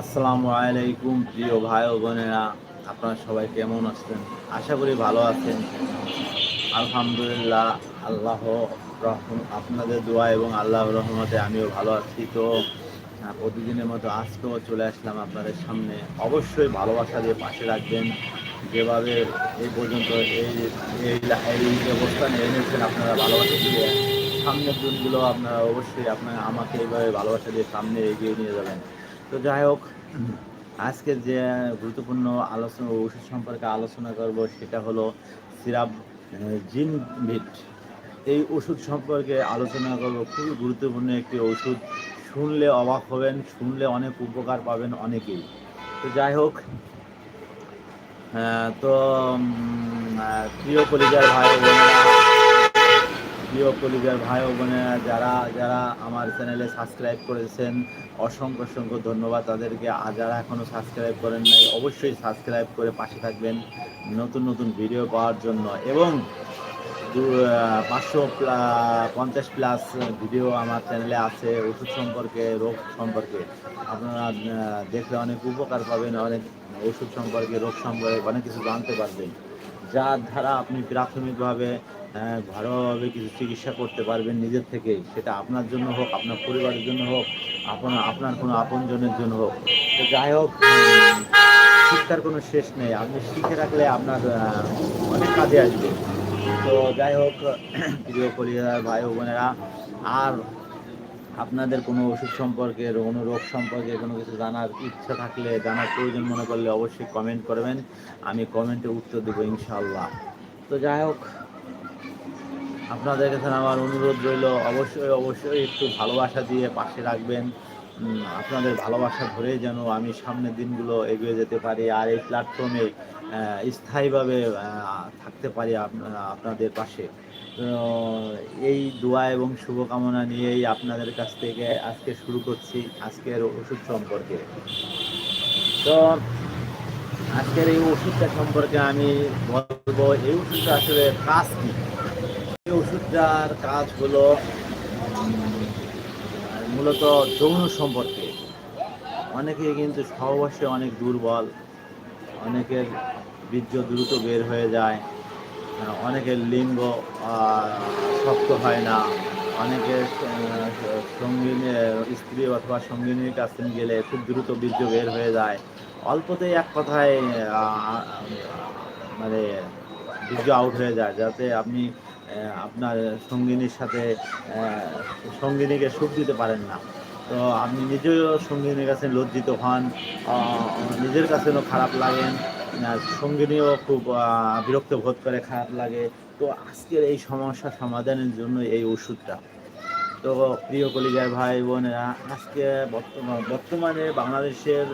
আসসালামু আলাইকুম, প্রিয় ভাই ও বোনেরা। আপনারা সবাই কেমন আছেন? আশা করি ভালো আছেন। আলহামদুলিল্লাহ, আল্লাহ রহম আপনাদের দোয়া এবং আল্লাহ রহমতে আমিও ভালো আছি। তো প্রতিদিনের মতো আজকেও চলে আসলাম আপনাদের সামনে। অবশ্যই ভালোবাসা দিয়ে পাশে রাখবেন। যেভাবে এই পর্যন্ত এই এই এই অবস্থানে এনেছেন আপনারা ভালোবাসা দিয়ে সামনের দিনগুলো আপনারা অবশ্যই আপনারা আমাকে এইভাবে ভালোবাসা দিয়ে সামনে এগিয়ে নিয়ে যাবেন। তো যাই হোক, আজকের যে গুরুত্বপূর্ণ আলোচনা ওষুধ সম্পর্কে আলোচনা করব সেটা হলো সিরাপ জিন ভিট। এই ওষুধ সম্পর্কে আলোচনা করব, খুবই গুরুত্বপূর্ণ একটি ওষুধ শুনলে অবাক হবেন, শুনলে অনেক উপকার পাবেন অনেকেই। তো যাই হোক তো প্রিয় কলিজার ভাই বোনেরা প্রিয় কলিজার ভাই ও বোনেরা, যারা যারা আমার চ্যানেলে সাবস্ক্রাইব করেছেন, অসংখ্য অসংখ্য ধন্যবাদ তাদেরকে। আর যারা এখনও সাবস্ক্রাইব করেন নাই, অবশ্যই সাবস্ক্রাইব করে পাশে থাকবেন নতুন নতুন ভিডিও পাওয়ার জন্য। এবং পাঁচশো পঞ্চাশ প্লাস ভিডিও আমার চ্যানেলে আছে, ওষুধ সম্পর্কে, রোগ সম্পর্কে। আপনারা দেখলে অনেক উপকার পাবেন, অনেক ওষুধ সম্পর্কে, রোগ সম্পর্কে অনেক কিছু জানতে পারবেন। যার দ্বারা আপনি প্রাথমিকভাবে আহ, ঘরোয়াভাবে কিছু চিকিৎসা করতে পারবেন নিজের থেকেই সেটা আপনার জন্য হোক আপনার পরিবারের জন্য হোক আপনার আপনার কোনো আপনজনের জন্য হোক। তো যাই হোক শিক্ষার কোনো শেষ নেই। আপনি শিখে রাখলে আপনার অনেক কাজে আসবে। তো যাই হোক প্রিয় পরিবার ভাই বোনেরা আর আপনাদের কোনো ওষুধ সম্পর্কে কোনো রোগ সম্পর্কে কোনো কিছু জানার ইচ্ছা থাকলে জানার প্রয়োজন মনে করলে অবশ্যই কমেন্ট করবেন। আমি কমেন্টে উত্তর দেবো ইনশাল্লাহ তো যাই হোক আপনাদের কাছে আমার অনুরোধ রইল, অবশ্যই অবশ্যই একটু ভালোবাসা দিয়ে পাশে রাখবেন। আপনাদের ভালোবাসা ধরে যেন আমি সামনের দিনগুলো এগিয়ে যেতে পারি আর এই প্ল্যাটফর্মে স্থায়ীভাবে থাকতে পারি আপনাদের পাশে। এই দোয়া এবং শুভকামনা নিয়েই আপনাদের কাছ থেকে আজকে শুরু করছি আজকের ওষুধ সম্পর্কে। তো আজকের এই ওষুধটা সম্পর্কে আমি বলব, এই ওষুধটা আসলে কাজ কি? ওষুধটার কাজ হলো মূলত যৌন সম্পর্কে। অনেকে কিন্তু সহবাসে অনেক দুর্বল, অনেকের বীর্য দ্রুত বের হয়ে যায়, অনেকের লিঙ্গ শক্ত হয় না, অনেকের সঙ্গিনী, স্ত্রী অথবা সঙ্গিনীর কাছে গেলে খুব দ্রুত বীর্য বের হয়ে যায়। অল্পতেই এক কথায় মানে বীর্য আউট হয়ে যায়, যাতে আপনি আপনার সঙ্গিনীর সাথে সঙ্গিনীকে সুখ দিতে পারেন না। তো আপনি নিজেও সঙ্গিনীর কাছে লজ্জিত হন নিজের কাছেও খারাপ লাগেন সঙ্গিনীও খুব বিরক্ত বোধ করে খারাপ লাগে। তো আজকের এই সমস্যা সমাধানের জন্য এই ওষুধটা। তো প্রিয় কলিজার ভাই বোনেরা, আজকে বর্তমান, বর্তমানে বাংলাদেশের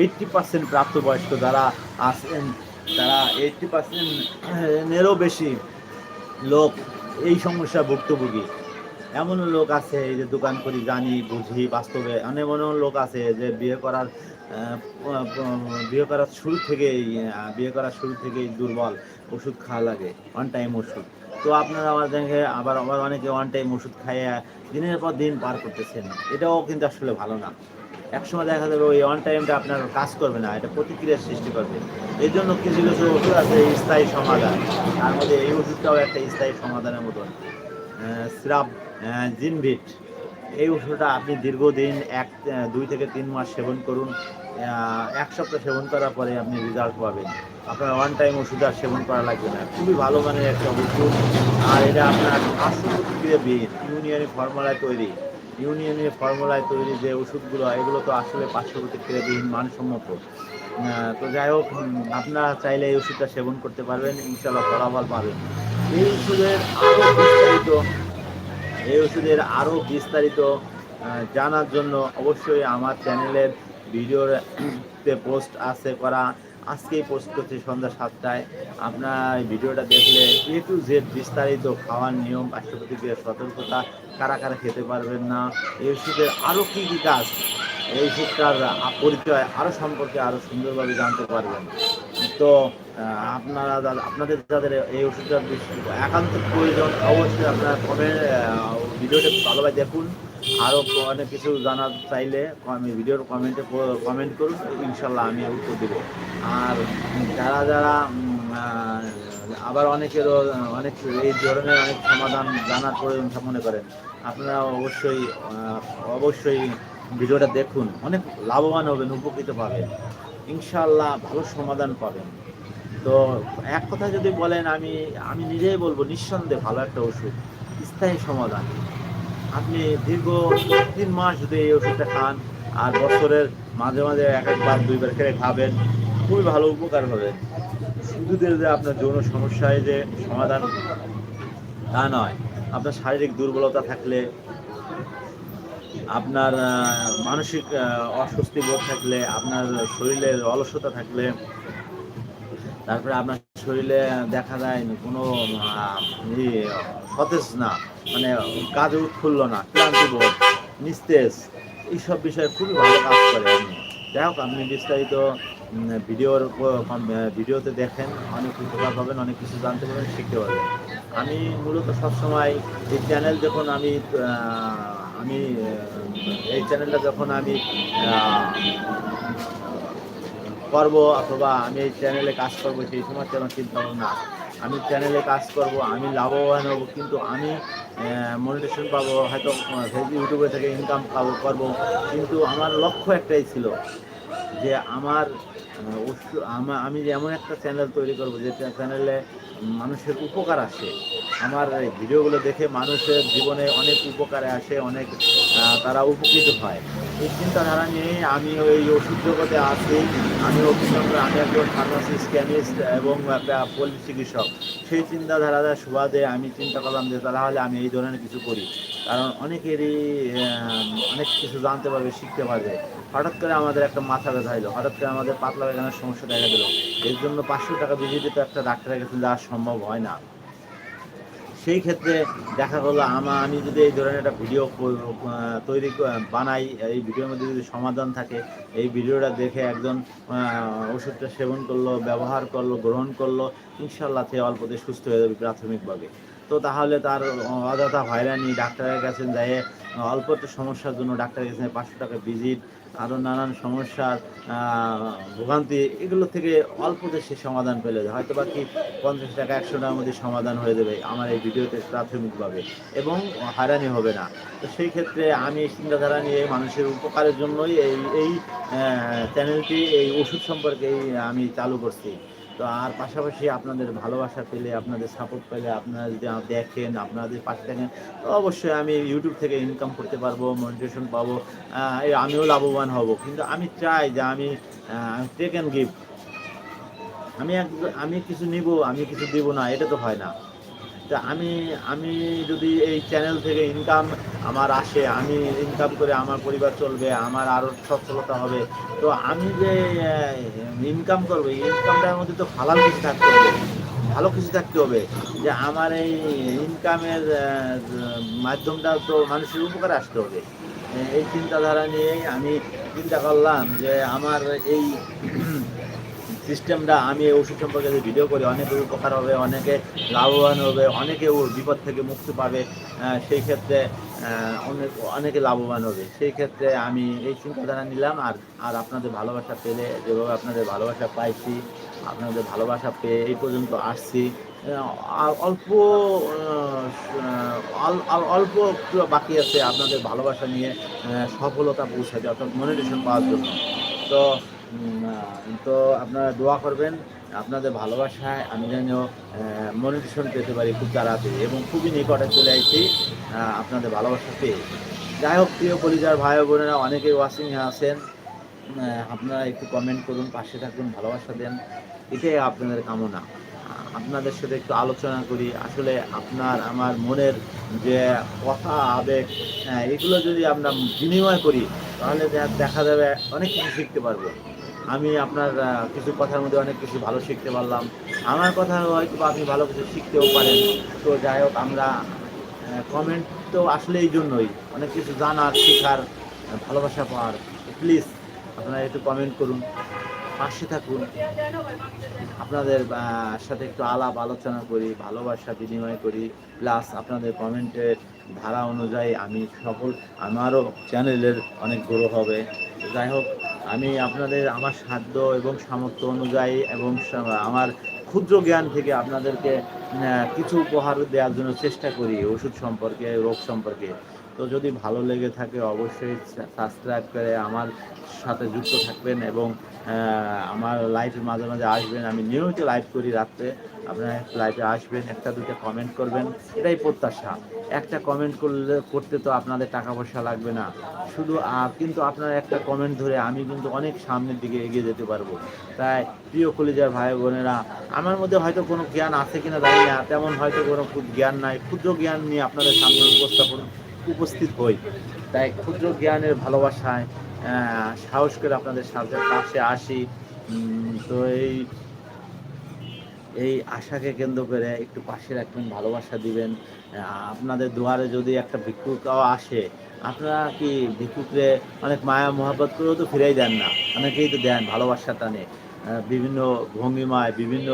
এইটটি পার্সেন্ট প্রাপ্তবয়স্ক যারা আছেন, তারা এইটটি পার্সেন্টেরও বেশি লোক, এই সমস্যা ভুক্তভোগী। এমন লোক আছে যে দোকান করি, জানি, বুঝি, বাস্তবে। অনেক এমন লোক আছে যে বিয়ে করার বিয়ে করার শুরু থেকেই বিয়ে করার শুরু থেকেই দুর্বল। ওষুধ খাওয়া লাগে ওয়ান টাইম ওষুধ। তো আপনারা আমার দেখে, আবার আবার অনেকে ওয়ান টাইম ওষুধ খাইয়ে দিনের পর দিন পার করতেছেন। এটাও কিন্তু আসলে ভালো না। একসময় দেখা যাবে ওই ওয়ান টাইমটা আপনার কাজ করবে না, এটা প্রতিক্রিয়ার সৃষ্টি করবে। এই জন্য কিছু কিছু ওষুধ আছে, স্থায়ী সমাধান। তার মধ্যে এই ওষুধটাও একটা স্থায়ী সমাধানের মতন। Syrup Zinvit. এই ওষুধটা আপনি দীর্ঘদিন এক, দুই থেকে তিন মাস সেবন করুন। এক সপ্তাহ সেবন করার পরে আপনি রেজাল্ট পাবেন। আপনার ওয়ান টাইম ওষুধ আর সেবন করা লাগবে না। খুবই ভালো মানের একটা ওষুধ। আর এটা আপনার পার্শ্ব প্রতিক্রিয়া বিহীন। ইউনিয়নে ফর্মুলায় তৈরি। ইউনিয়নের ফর্মুলায় তৈরি যে ওষুধগুলো, এগুলো তো আসলে পার্শ্ব প্রতিক্রিয়াবিহীন মানসম্মত। তো যাই হোক আপনারা চাইলে এই ওষুধটা সেবন করতে পারবেন ইনশাল্লাহ ফলাফল পাবেন। এই ওষুধের আরও বিস্তারিত, এই ওষুধের আরও বিস্তারিত জানার জন্য অবশ্যই আমার চ্যানেলের ভিডিওতে পোস্ট আছে করা। আজকেই পোস্ট করছি সন্ধ্যা সাতটায়। আপনার ভিডিওটা দেখলে এ টু জেড বিস্তারিত খাওয়ার নিয়ম পার্শ্ব প্রতিক্রিয়ার সতর্কতা, কারা কারা খেতে পারবেন না, এই ওষুধের আরও কী কী কাজ, এই ওষুধটার পরিচয় আরও সম্পর্কে আরও সুন্দরভাবে জানতে পারবেন। তো আপনারা আপনাদের যাদের এই ওষুধটা একান্ত প্রয়োজন, অবশ্যই আপনারা কমেন্ট ভিডিওটা ভালোভাবে দেখুন। আরও অনেক কিছু জানার চাইলে ভিডিওর কমেন্টে কমেন্ট করুন, ইনশাল্লাহ আমি উত্তর দেবো। আর যারা যারা আবার অনেকেরও অনেক এই ধরনের অনেক সমাধান জানার প্রয়োজন মনে করেন, আপনারা অবশ্যই অবশ্যই ভিডিওটা দেখুন। অনেক লাভবান হবেন, উপকৃত পাবেন। ইনশাল্লাহ ভালো সমাধান পাবেন। তো এক কথা যদি বলেন, আমি আমি নিজেই বলব, নিঃসন্দেহে ভালো একটা ওষুধ, স্থায়ী সমাধান। আপনি দীর্ঘ তিন মাস যদি এই ওষুধটা খান, আর বছরের মাঝে মাঝে এক একবার, দুইবার করে খাবেন, খুবই ভালো উপকার হবে। শুধু যে আপনার যৌন সমস্যায় যে সমাধান, তা নয়, আপনার শারীরিক দুর্বলতা থাকলে, আপনার মানসিক অস্বস্তি বোধ থাকলে, আপনার শরীরের অলসতা থাকলে, তারপরে আপনার শরীরে দেখা যায় কোনো সতেজ না মানে কাজে উৎফুল্ল না ক্লান্তি বোধ নিস্তেজ, এইসব বিষয়ে খুবই ভালো কাজ করে যাই হোক, আপনি বিস্তারিত ভিডিওর ভিডিওতে দেখেন, অনেক উপকার পাবেন, অনেক কিছু জানতে পারবেন, শিখতে পারবেন। আমি মূলত সবসময় এই চ্যানেল যখন আমি আমি এই চ্যানেলটা যখন আমি করব অথবা আমি এই চ্যানেলে কাজ করব, সেই সময় আমার চিন্তা ভাবনা আমি চ্যানেলে কাজ করব, আমি লাভবান হব, কিন্তু আমি মনিটেশন পাবো, হয়তো ইউটিউবে থেকে ইনকাম পাবো, করব। কিন্তু আমার লক্ষ্য একটাই ছিল যে আমার আমা- এমন একটা চ্যানেল তৈরি করব যে চ্যানেলে মানুষের উপকার আসে। আমার ভিডিওগুলো দেখে মানুষের জীবনে অনেক উপকারে আসে, অনেক তারা উপকৃত হয়। এই চিন্তাধারা নিয়ে আমি ওই ওষুধ জগতে আছি। আমি অভিনন্দন আমি একজন ফার্মাসিস্ট, কেমিস্ট এবং একটা পল্লী চিকিৎসক। সেই চিন্তাধারা সুবাদে আমি চিন্তা করলাম যে তাহলে আমি এই ধরনের কিছু করি। কারণ অনেকেরই অনেক কিছু জানতে পারবে, শিখতে পারবে। হঠাৎ করে আমাদের একটা মাথা ব্যথা হলো হঠাৎ করে আমাদের পাতলা বেগানোর সমস্যা দেখা দিল। এর জন্য পাঁচশো টাকা বিজিতে তো একটা ডাক্তারের কাছে যাওয়া সম্ভব হয় না। সেই ক্ষেত্রে দেখা গেলো আমা আমি যদি এই ধরনের একটা ভিডিও তৈরি বানাই, এই ভিডিওর মধ্যে যদি সমাধান থাকে, এই ভিডিওটা দেখে একজন ওষুধটা সেবন করল, ব্যবহার করল, গ্রহণ করল ইনশাল্লাহ অল্পতে সুস্থ হয়ে যাবে প্রাথমিকভাবে। তো তাহলে তার অযথা হয়রানি, ডাক্তারের কাছে যায় অল্প একটা সমস্যার জন্য ডাক্তারের কাছে পাঁচশো টাকা ভিজিট আরও নানান সমস্যার ভোগান্তি, এগুলো থেকে অল্পতে সে সমাধান পেলে হয়তো বা কি পঞ্চাশ টাকা, একশো টাকার মধ্যে সমাধান হয়ে দেবে আমার এই ভিডিওতে প্রাথমিকভাবে, এবং হয়রানি হবে না। তো সেই ক্ষেত্রে আমি এই চিন্তাধারা নিয়ে মানুষের উপকারের জন্যই এই এই চ্যানেলটি এই ওষুধ সম্পর্কে আমি চালু করছি। তো আর পাশাপাশি আপনাদের ভালোবাসা পেলে, আপনাদের সাপোর্ট পেলে, আপনারা যদি দেখেন আপনাদের পাশে থাকেন, তো অবশ্যই আমি ইউটিউব থেকে ইনকাম করতে পারব মনিটেশন পাবো আমিও লাভবান হব। কিন্তু আমি চাই যে আমি টেক অ্যান্ড গিফট আমি এক, আমি কিছু নিব, আমি কিছু দিব না, এটা তো হয় না। আমি আমি যদি এই চ্যানেল থেকে ইনকাম আমার আসে, আমি ইনকাম করে আমার পরিবার চলবে, আমার আরও সচ্ছলতা হবে, তো আমি যে ইনকাম করব ইনকামটার মধ্যে তো ভালো কিছু থাকতে হবে। ভালো কিছু থাকতে হবে। যে আমার এই ইনকামের মাধ্যমটা তো মানুষের উপকারে আসতে হবে। এই চিন্তাধারা নিয়েই আমি চিন্তা করলাম যে আমার এই সিস্টেমটা, আমি এই ওষুধ সম্পর্কে যে ভিডিও করি অনেকের উপকার হবে, অনেকে লাভবান হবে, অনেকে বিপদ থেকে মুক্তি পাবে সেই ক্ষেত্রে অনেক, অনেকে লাভবান হবে। সেই ক্ষেত্রে আমি এই চিন্তাধারা নিলাম, আর আর আপনাদের ভালোবাসা পেলে, যেভাবে আপনাদের ভালোবাসা পাইছি, আপনাদের ভালোবাসা পেয়ে এই পর্যন্ত আসছি। অল্প অল্প বাকি আছে আপনাদের ভালোবাসা নিয়ে সফলতা পৌঁছাতে অর্থাৎ মনিটেশন পাওয়ার জন্য। তো তো আপনারা দোয়া করবেন, আপনাদের ভালোবাসায় আমি যেন মনিটেশন পেতে পারি খুব তাড়াতাড়ি এবং খুবই নিকটে চলে আসছি আপনাদের ভালোবাসা পেয়ে। যাই হোক, প্রিয় পরিবার ভাই বোনেরা, অনেকেই ওয়াশিংয়ে আছেন। আপনারা একটু কমেন্ট করুন, পাশে থাকুন, ভালোবাসা দেন। এটাই আপনাদের কামনা। আপনাদের সাথে একটু আলোচনা করি। আসলে আপনার, আমার মনের যে কথা, আবেগ এগুলো যদি আমরা বিনিময় করি, তাহলে দেখা যাবে, অনেক কিছু শিখতে পারব। আমি আপনার কিছু কথার মধ্যে অনেক কিছু ভালো শিখতে পারলাম। আমার কথা হয়তো আপনি ভালো কিছু শিখতেও পারেন। তো যাই হোক, আমরা কমেন্ট তো আসলে এই জন্যই। অনেক কিছু জানার, শেখার, ভালোবাসা পাওয়ার। প্লিজ আপনারা একটু কমেন্ট করুন, পাশে থাকুন। আপনাদের সাথে একটু আলাপ আলোচনা করি, ভালোবাসা বিনিময় করি। প্লাস আপনাদের কমেন্টের ধারা অনুযায়ী আমি সফল, আমারও চ্যানেলের অনেক গ্রো হবে। যাই হোক আমি আপনাদের আমার সাধ্য এবং সামর্থ্য অনুযায়ী এবং আমার ক্ষুদ্র জ্ঞান থেকে আপনাদেরকে কিছু উপহার দেওয়ার জন্য চেষ্টা করি ওষুধ সম্পর্কে, রোগ সম্পর্কে। তো যদি ভালো লেগে থাকে অবশ্যই সাবস্ক্রাইব করে আমার সাথে যুক্ত থাকবেন এবং আমার লাইভের মাঝে মাঝে আসবেন। আমি নিয়মিত লাইভ করি রাত্রে। আপনারা লাইভে আসবেন, একটা দুটো কমেন্ট করবেন, এটাই প্রত্যাশা। একটা কমেন্ট করলে, করতে তো আপনাদের টাকা পয়সা লাগবে না। শুধু কিন্তু আপনার একটা কমেন্ট ধরে আমি কিন্তু অনেক সামনের দিকে এগিয়ে যেতে পারব। তাই প্রিয় কলিজার ভাই বোনেরা, আমার মধ্যে হয়তো কোনো জ্ঞান আছে কিনা জানি না, তেমন হয়তো কোনো জ্ঞান নাই। ক্ষুদ্র জ্ঞান নিয়ে আপনাদের সামনে উপস্থাপন, উপস্থিত হই। তাই ক্ষুদ্র জ্ঞানের ভালোবাসায় সাহস করে আপনাদের সাথে পাশে আসি। তো এই এই আশাকে কেন্দ্র করে একটু পাশে রাখবেন, ভালোবাসা দিবেন। আপনাদের দুয়ারে যদি একটা ভিক্ষুকাও আসে, আপনারা কি ভিক্ষুকরে অনেক মায়া মহাব্বত করেও তো ফিরাই দেন না? অনেকেই তো দেন ভালোবাসা টানে বিভিন্ন ভঙ্গিমায়, বিভিন্ন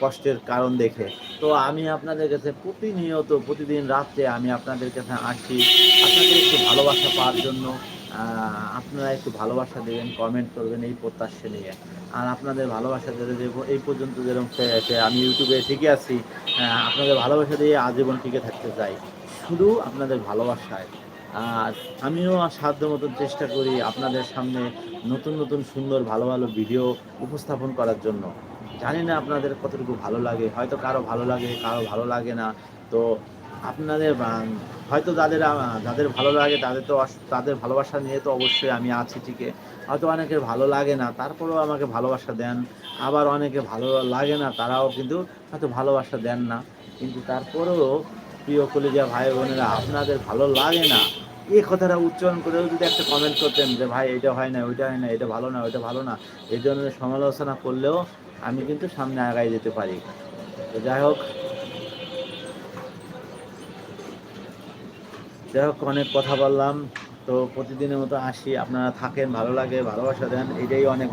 কষ্টের কারণ দেখে। তো আমি আপনাদের কাছে প্রতিনিয়ত, প্রতিদিন রাত্রে আমি আপনাদের কাছে আসি। আপনাদের একটু ভালোবাসা পাওয়ার জন্য। আপনারা একটু ভালোবাসা দেবেন কমেন্ট করবেন এই প্রত্যাশা নিয়ে। আর আপনাদের ভালোবাসা ধরে দেবো এই পর্যন্ত যেরকম আমি ইউটিউবে শিখে আছি আপনাদের ভালোবাসা দিয়ে আজীবন টিকে থাকতে চাই। শুধু আপনাদের ভালোবাসায়। আর আমিও সাধ্য মতন চেষ্টা করি আপনাদের সামনে নতুন নতুন, সুন্দর, ভালো ভালো ভিডিও উপস্থাপন করার জন্য। জানি না আপনাদের কতটুকু ভালো লাগে, হয়তো কারও ভালো লাগে, কারও ভালো লাগে না। তো আপনাদের হয়তো যাদের যাদের ভালো লাগে, তাদের তো তাদের ভালোবাসা নিয়ে তো অবশ্যই আমি আছি ঠিকই। হয়তো অনেকের ভালো লাগে না, তারপরেও আমাকে ভালোবাসা দেন। আবার অনেকে ভালো লাগে না, তারাও কিন্তু হয়তো ভালোবাসা দেন না। কিন্তু তারপরেও, প্রিয় কলিজা ভাই বোনেরা, আপনাদের ভালো লাগে না এই কথাটা উচ্চারণ করেও যদি একটা কমেন্ট করতেন যে, ভাই, এটা হয় না, ওইটা হয় না, এটা ভালো না, ওইটা ভালো না, এই ধরনের সমালোচনা করলেও আমি কিন্তু সামনে আগাই যেতে পারি। তো যাই হোক যাই হোক, অনেক কথা বললাম। তো প্রতিদিনের মতো আসি। আপনারা থাকেন, ভালো লাগে, ভালোবাসা দেন। এটাই অনেক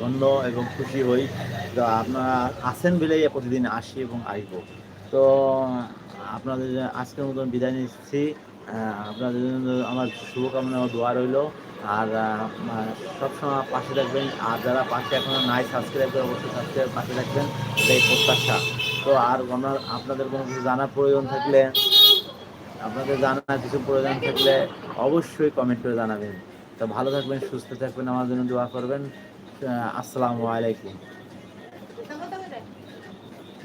ধন্য এবং খুশি হই। তো আপনারা আসেন বলেই প্রতিদিন আসি এবং আসব। তো, আপনাদের আজকের মতন বিদায় নিচ্ছি। আপনাদের জন্য আমার শুভকামনা দোয়া রইল। আর সবসময় পাশে থাকবেন। আর যারা পাশে এখনও নাই সাবস্ক্রাইব করে অবশ্যই সাবস্ক্রাইব পাশে রাখবেন। এটাই প্রত্যাশা। তো আর আপনাদের কোনো কিছু জানার প্রয়োজন থাকলে আপনাদের জানার কিছু প্রয়োজন থাকলে অবশ্যই কমেন্ট করে জানাবেন। তো ভালো থাকবেন, সুস্থ থাকবেন, আমার জন্য দোয়া করবেন। আসসালামু আলাইকুম।